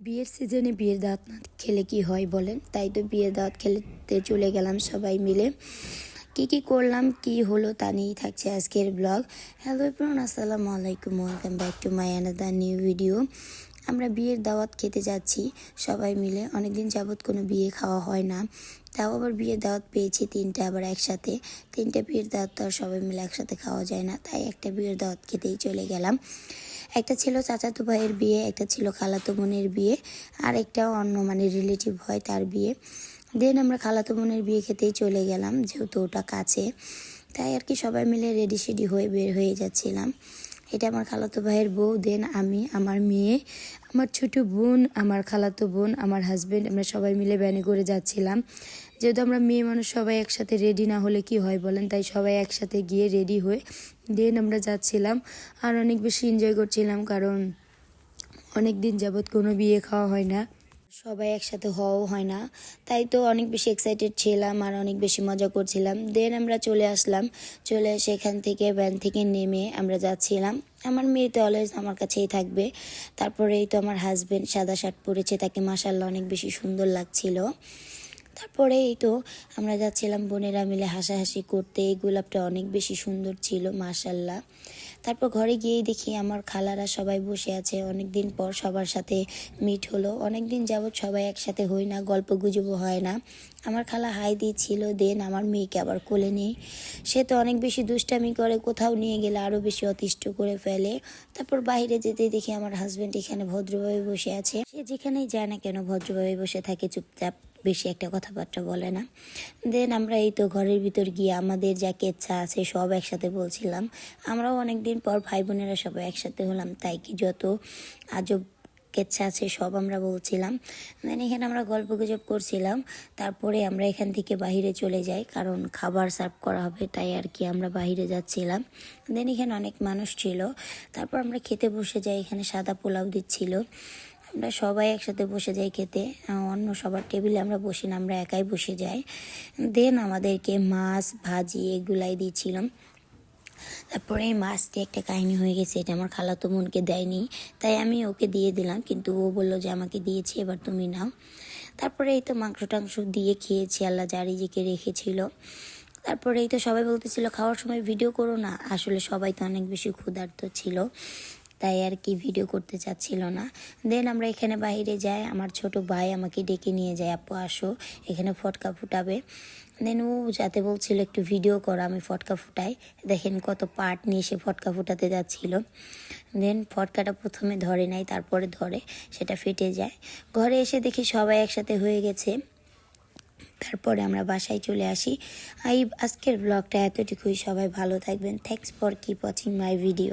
বিয়ের সিজনে বিয়ের দাওয়াত না খেলে কি হয় বলেন? তাই তো বিয়ের দাওয়াত খেলতে চলে গেলাম সবাই মিলে। কি কি করলাম, কি হলো তা নিয়েই থাকছে আজকের ব্লগ। হ্যালো এভরিওয়ান আসসালামু আলাইকুম। Welcome back to my another new video আমরা বিয়ের দাওয়াত খেতে যাচ্ছি সবাই মিলে। অনেকদিন যাবৎ কোনো বিয়ে খাওয়া হয় না। তাও আবার বিয়ের দাওয়াত পেয়েছি তিনটে আবার একসাথে। তিনটে বিয়ের দাওয়াত তো আর সবাই মিলে একসাথে খাওয়া যায় না। তাই একটা বিয়ের দাওয়াত খেতেই চলে গেলাম। একটা ছিল চাচাতো ভাইয়ের বিয়ে, একটা ছিল খালাতো বোনের বিয়ে, আর একটা অন্য মানে রিলেটিভ হয় তার বিয়ে। দেন আমরা খালাতো বোনের বিয়ে খেতেই চলে গেলাম, যেহেতু ওটা কাছে। তাই আর কি সবাই মিলে রেডি সেডি হয়ে বের হয়ে যাচ্ছিলাম। এটা আমার খালাতো ভাইয়ের বউ, দেন আমি, আমার মেয়ে, আমার ছোট বোন, আমার খালাতো বোন, আমার হাজব্যান্ড আমরা সবাই মিলে ব্যানে করে যাচ্ছিলাম। যেহেতু আমরা মেয়ে মানুষ, সবাই একসাথে রেডি না হলে কি হয় বলেন? তাই সবাই একসাথে গিয়ে রেডি হয়ে দেন আমরা যাচ্ছিলাম। আর অনেক বেশি এনজয় করছিলাম, কারণ অনেক দিন যাবৎ কোনো বিয়ে খাওয়া হয় না। সবাই একসাথে হওয়াও হয় না। তাই তো অনেক বেশি এক্সাইটেড ছিলাম আর অনেক বেশি মজা করছিলাম। দেন আমরা চলে আসলাম। চলে এসে এখান থেকে ভ্যান থেকে নেমে আমরা যাচ্ছিলাম। আমার মেয়ে তো অলওয়েজ আমার কাছেই থাকবে। তারপরে এই তো আমার হাজবেন্ড সাদা শার্ট পরেছে। তাকে মাসাল্লাহ অনেক বেশি সুন্দর লাগছিল। তারপরে এই তো আমরা যাচ্ছিলাম বোনেরা মিলে হাসাহাসি করতে। এই গোলাপটা অনেক বেশি সুন্দর ছিল মাশাল্লাহ তারপর ঘরে গিয়েই দেখি আমার খালারা সবাই বসে আছে। অনেক দিন পর সবার সাথে মিট হলো। অনেক দিন যাবৎ সবাই একসাথে হই না, গল্প গুজবও হয় না। আমার খালা হাই দিয়েছিল দেন আমার মেয়েকে আবার কোলে নিই সে তো অনেক বেশি দুষ্টামি করে, কোথাও নিয়ে গেলে আরও বেশি অতিষ্ঠ করে ফেলে। তারপর বাইরে যেতে দেখি আমার হাজবেন্ড এখানে ভদ্রভাবে বসে আছে। সে যেখানেই যায় না কেন ভদ্রভাবে বসে থাকে, চুপচাপ বেশি একটা কথাবার্তা বলে না। দেন আমরা এই তো ঘরের ভিতর গিয়ে আমাদের যা কেচ্ছা আছে সব একসাথে বলছিলাম। আমরাও অনেক দিন পর ভাই বোনেরা সবাই একসাথে হলাম, তাই কি যত আজব কেচ্ছা আছে সব আমরা বলছিলাম। দেন এখানে আমরা গল্প গুজব করছিলাম, তারপরে আমরা এখান থেকে বাইরে চলে যাই, কারণ খাবার সার্ভ করা হবে, তাই আর কি আমরা বাইরে যাচ্ছিলাম। দেন এখানে অনেক মানুষ ছিল, তারপর আমরা খেতে বসে যাই, এখানে সাদা পোলাও দিচ্ছিল। আমরা সবাই একসাথে বসে যাই খেতে অন্য সবার টেবিলে আমরা বসি না, আমরা একাই বসে যাই। দেন আমাদেরকে মাছ, ভাজি এগুলাই দিয়েছিলাম। তারপরে এই মাছ দিয়ে একটা কাহিনী হয়ে গেছে, এটা আমার খালাতো বোনকে দেয়নি, তাই আমি ওকে দিয়ে দিলাম, কিন্তু ও বলল যে আমাকে দিয়েছি, এবার তুমি নাও। তারপরে এই তো মাংস টাংস দিয়ে খেয়েছি, আল্লাহ জারি জিকে রেখেছিল। তারপরে এই তো সবাই বলতেছিল, খাওয়ার সময় ভিডিও করো না। আসলে সবাই তো অনেক বেশি ক্ষুধার্ত ছিল। তাই আর কি ভিডিও করতে চাচ্ছিল না। দেন আমরা এখানে বাইরে যাই, আমার ছোট ভাই আমাকে ডেকে নিয়ে যায়, আপু, আসো। এখানে ফটকা ফুটাবে। দেন ও যাতে বলছিল একটু ভিডিও করো, আমি ফটকা ফুটাই। দেখেন কত পার্ট নিয়ে সে ফটকা ফুটাতে যাচ্ছিল। দেন ফটকাটা প্রথমে ধরে নাই তারপরে ধরে, সেটা ফেটে যায়। ঘরে এসে দেখি সবাই একসাথে হয়ে গেছে। তারপরে আমরা বাসায় চলে আসি। এই আজকের ব্লগটা এতটুকুই। সবাই ভালো থাকবেন। Thanks for keep watching my video